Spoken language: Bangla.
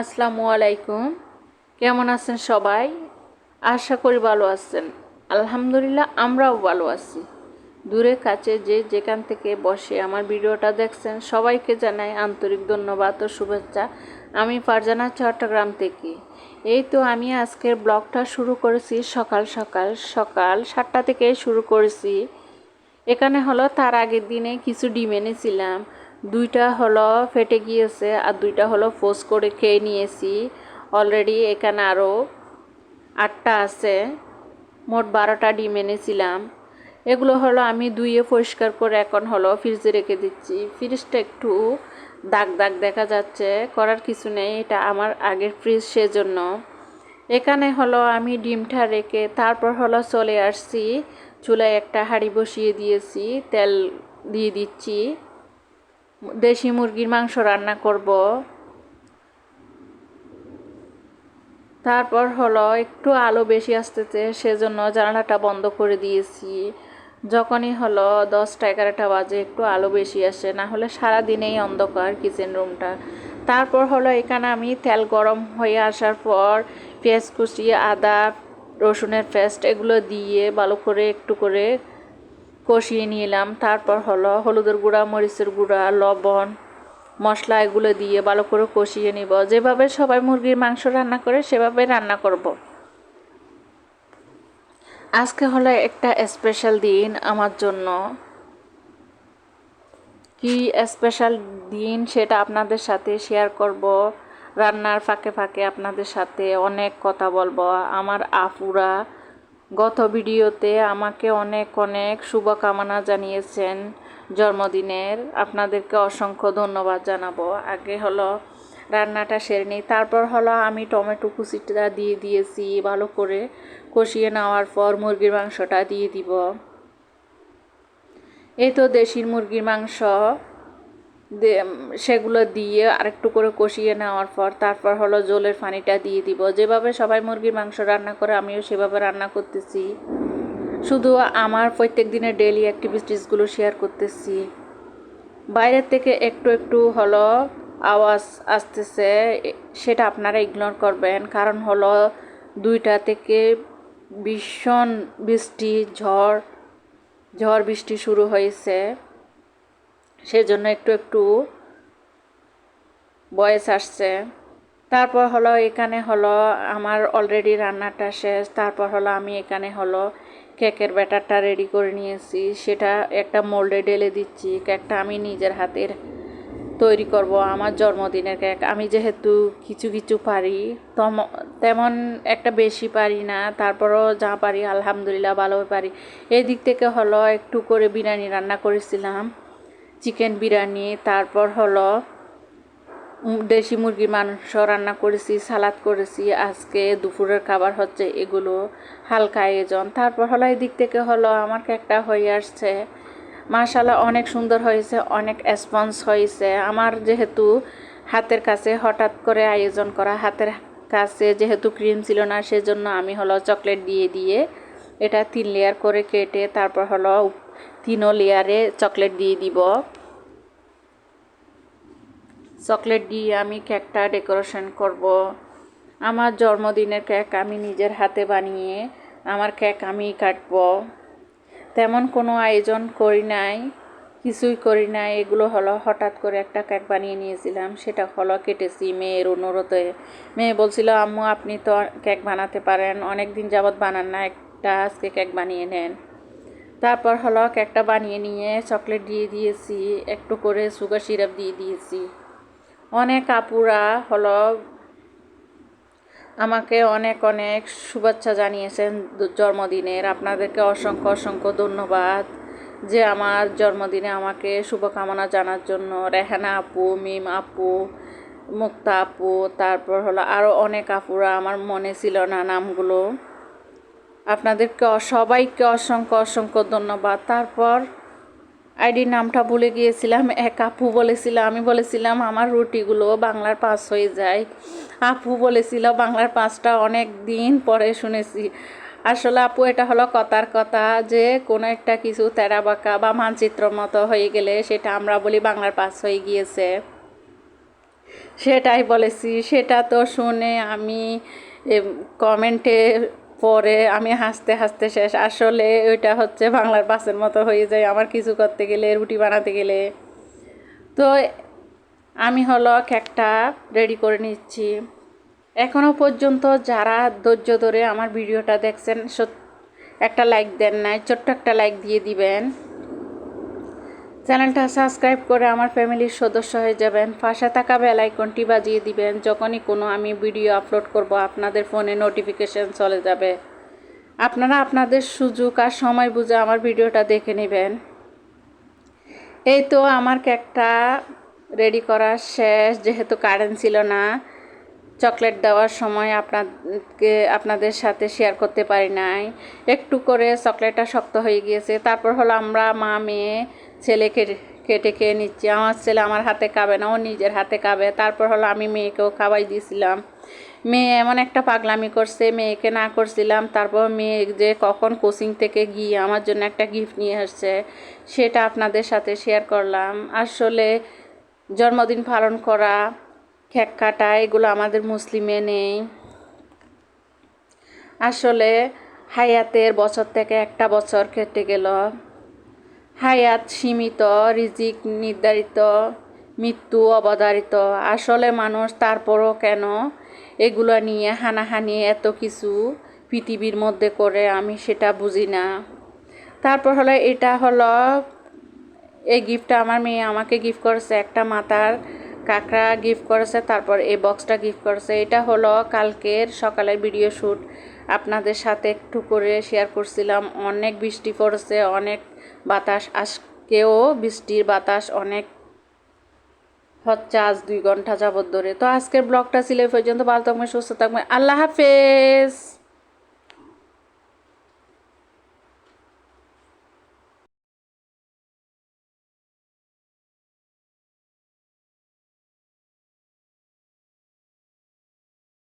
আসসালামু আলাইকুম। কেমন আছেন সবাই? আশা করি ভালো আছেন। আলহামদুলিল্লাহ, আমরাও ভালো আছি। দূরে কাছে যে যেখান থেকে বসে আমার ভিডিওটা দেখছেন, সবাইকে জানাই আন্তরিক ধন্যবাদ ও শুভেচ্ছা। আমি ফারজানা চট্টগ্রাম থেকে। এই তো আমি আজকের ব্লগটা শুরু করেছি সকাল সকাল। সকাল সাতটা থেকে শুরু করেছি। এখানে হলো তার আগের দিনে কিছু ডিম এনেছিলাম। দুইটা হলো ফেটে গিয়েছে আর দুইটা হলো ফোস করে খেয়ে নিয়েছি। অলরেডি এখানে আরও আটটা আছে। মোট বারোটা ডিম এনেছিলাম। এগুলো হলো আমি ধুয়ে পরিষ্কার করে এখন হলো ফ্রিজে রেখে দিচ্ছি। ফ্রিজটা একটু দাগ দাগ দেখা যাচ্ছে, করার কিছু নেই, এটা আমার আগের ফ্রিজ সেজন্য। এখানে হলো আমি ডিমটা রেখে তারপর হলো চলে আসছি। চুলায় একটা হাঁড়ি বসিয়ে দিয়েছি, তেল দিয়ে দিচ্ছি। দেশি মুরগির মাংস রান্না করব। তারপর হলো একটু আলো বেশি আসতেছে, সেজন্য জানালাটা বন্ধ করে দিয়েছি। যখনই হলো দশটা এগারোটা বাজে, একটু আলো বেশি আসে, না হলে সারাদিনেই অন্ধকার কিচেন রুমটা তারপর হলো এখানে আমি তেল গরম হয়ে আসার পর পেঁয়াজ কুচি, আদা, রসুনের পেস্ট এগুলো দিয়ে ভালো করে একটু করে কষিয়ে নিলাম। তারপর হলো হলুদের গুঁড়া, মরিচের গুঁড়া, লবণ, মশলা এগুলো দিয়ে ভালো করে কষিয়ে নিব। যেভাবে সবাই মুরগির মাংস রান্না করে সেভাবে রান্না করব। আজকে হলো একটা স্পেশাল দিন আমার জন্য। কি স্পেশাল দিন সেটা আপনাদের সাথে শেয়ার করব। রান্নার ফাঁকে ফাঁকে আপনাদের সাথে অনেক কথা বলব। আমার আপুরা গত ভিডিওতে আমাকে অনেক অনেক শুভকামনা জানিয়েছেন জন্মদিনের। আপনাদেরকে অসংখ্য ধন্যবাদ জানাব। আগে হলো রান্নাটা সেরে নিই, তারপর হলো আমি টমেটো কুচিটা দিয়ে দিয়েছি ভালো করে কষিয়ে নেওয়ার পর মুরগির মাংসটা দিয়ে দিব। এই তো দেশির মুরগির মাংস। সেগুলো দিয়ে আরেকটু করে কষিয়ে নেওয়ার পর তারপর হলো জলের পানিটা দিয়ে দিব। যেভাবে সবাই মুরগির মাংস রান্না করে আমিও সেভাবে রান্না করতেছি। শুধু আমার প্রত্যেক দিনের ডেলি অ্যাক্টিভিটিসগুলো শেয়ার করতেছি। বাইরের থেকে একটু একটু হলো আওয়াজ আসতেছে সেটা আপনারা ইগনোর করবেন। কারণ হলো দুইটা থেকে ভীষণ বৃষ্টি, ঝড় ঝড় বৃষ্টি শুরু হয়েছে। সেজন্য একটু একটু বয়স আসছে। তারপর হলো এখানে হলো আমার অলরেডি রান্নাটা শেষ। তারপর হলো আমি এখানে হলো কেকের ব্যাটারটা রেডি করে নিয়েছি। সেটা একটা মোল্ডে ঢেলে দিচ্ছি। কেকটা আমি নিজের হাতের তৈরি করব। আমার জন্মদিনের কেক। আমি যেহেতু কিছু কিছু পারি, তম, তেমন একটা বেশি পারি না। তারপরও যা পারি, আলহামদুলিল্লাহ ভালো পারি। এই দিক থেকে হলো একটু করে বিরিয়ানি রান্না করেছিলাম। চিকেন বিরিয়ানি, তারপর হলো দেশি মুরগির মাংস রান্না করেছি, সালাদ করেছি। আজকে দুপুরের খাবার হচ্ছে এগুলো, হালকা আয়োজন। তারপর হলো এই দিক থেকে হলো আমার কেকটা হয়ে আসছে। মাশাল্লাহ অনেক সুন্দর হয়েছে, অনেক স্পঞ্জ হয়েছে। আমার যেহেতু হাতের কাছে হঠাৎ করে আয়োজন করা, হাতের কাছে যেহেতু ক্রিম ছিল না, সেজন্য আমি হলো চকলেট দিয়ে দিয়ে এটা তিন লেয়ার করে কেটে তারপর হলো তিনও লেয়ারে চকলেট দিয়ে দিব। চকলেট দিয়ে আমি কেকটা ডেকোরেশন করব। আমার জন্মদিনের কেক আমি নিজের হাতে বানিয়ে আমার কেক আমি কাটব। তেমন কোনো আয়োজন করি নাই, কিছুই করি নাই। এগুলো হলো হঠাৎ করে একটা কেক বানিয়ে নিয়েছিলাম, সেটা হলো কেটেছি মেয়ের অনুরোধে। মেয়ে বলছিল, আম্মু, আপনি তো কেক বানাতে পারেন, অনেক দিন যাবৎ বানান না, একটা আজকে কেক বানিয়ে নেন। তারপর হলো কেকটা বানিয়ে নিয়ে চকলেট দিয়ে দিয়েছি, একটু করে সুগার সিরাপ দিয়ে দিয়েছি। অনেক আপুরা হলো আমাকে অনেক অনেক শুভেচ্ছা জানিয়েছেন জন্মদিনের। আপনাদেরকে অসংখ্য অসংখ্য ধন্যবাদ যে আমার জন্মদিনে আমাকে শুভকামনা জানার জন্য। রেহানা আপু, মিম আপু, মুক্তা আপু, তারপর হলো আরও অনেক আপুরা, আমার মনে ছিল না নামগুলো। আপনাদেরকে সবাইকে অসংখ্য অসংখ্য ধন্যবাদ। তারপর আইডি নামটা ভুলে গিয়েছিলাম, এক আপু বলেছিল, আমি বলেছিলাম, আমার রুটিগুলো বাংলার পাস হয়ে যায়। আপু বলেছিল, বাংলার পাসটা অনেক দিন পরে শুনেছি। আসলে আপু, এটা হলো কথার কথা যে, কোনো একটা কিছু তেরা বাঁকা বা মানচিত্র মতো হয়ে গেলে সেটা আমরা বলি বাংলার পাস হয়ে গিয়েছে। সেটাই বলেছি। সেটা তো শুনে আমি কমেন্টে পরে আমি হাসতে হাসতে শেষ। আসলে ওইটা হচ্ছে বাংলার বাসের মতো হয়ে যায় আমার কিছু করতে গেলে, রুটি বানাতে গেলে। তো আমি হলো কেকটা রেডি করে নিচ্ছি। এখনও পর্যন্ত যারা ধৈর্য ধরে আমার ভিডিওটা দেখছেন সত্য একটা লাইক দেন নাই, ছোট্ট একটা লাইক দিয়ে দিবেন। চ্যানেলটা সাবস্ক্রাইব করে আমার ফ্যামিলির সদস্য হয়ে যাবেন। পাশে থাকা বেল আইকনটি বাজিয়ে দিবেন। যখনই কোনো আমি ভিডিও আপলোড করব, আপনাদের ফোনে নোটিফিকেশন চলে যাবে। আপনারা আপনাদের সুযোগ আর সময় বুঝে আমার ভিডিওটা দেখে নেবেন। এই তো আমার কেকটা রেডি করা শেষ, যেহেতু কারেন্ট ছিল না। চকলেট দেওয়ার সময় আপনাকে, আপনাদের সাথে শেয়ার করতে পারি নাই। একটু করে চকলেটটা শক্ত হয়ে গিয়েছে। তারপর হলো আমরা মা, মেয়ে, ছেলে কেটে খেয়ে নিচ্ছি। আমার ছেলে আমার হাতে খাবে না, ও নিজের হাতে খাবে। তারপর হলো আমি মেয়েকেও খাওয়াই দিয়েছিলাম মেয়ে এমন একটা পাগলামি করছে, মেয়েকে না করছিলাম। তারপর মেয়ে যে কখন কোচিং থেকে গিয়ে আমার জন্য একটা গিফট নিয়ে আসছে, সেটা আপনাদের সাথে শেয়ার করলাম। আসলে জন্মদিন পালন করা খেক কাটা, এগুলো আমাদের মুসলিমে নেই। আসলে হায়াতের বছর থেকে একটা বছর কেটে গেল। হায়াত সীমিত, রিজিক নির্ধারিত, মৃত্যু অবধারিত। আসলে মানুষ তারপরও কেন এগুলো নিয়ে হানাহানি এত কিছু পৃথিবীর মধ্যে করে আমি সেটা বুঝি না। তারপর হলো এটা হলো, এই গিফটটা আমার মেয়ে আমাকে গিফট করেছে একটা মাথার কাঁকড়া গিফট করেছে, তারপর এই বক্সটা গিফট করেছে। এটা হলো কালকের সকালের ভিডিও শ্যুট আপনাদের সাথে একটু করে শেয়ার করছিলাম। অনেক বৃষ্টি পড়েছে, অনেক বাতাস। আজকেও বৃষ্টির বাতাস, অনেক হচ্ছে আজ দুই ঘণ্টা যাবত ধরে। তো আজকের ব্লগটা ছিল এই পর্যন্ত। ভালো থাকবেন, সুস্থ থাকবেন। আল্লাহ হাফেজ!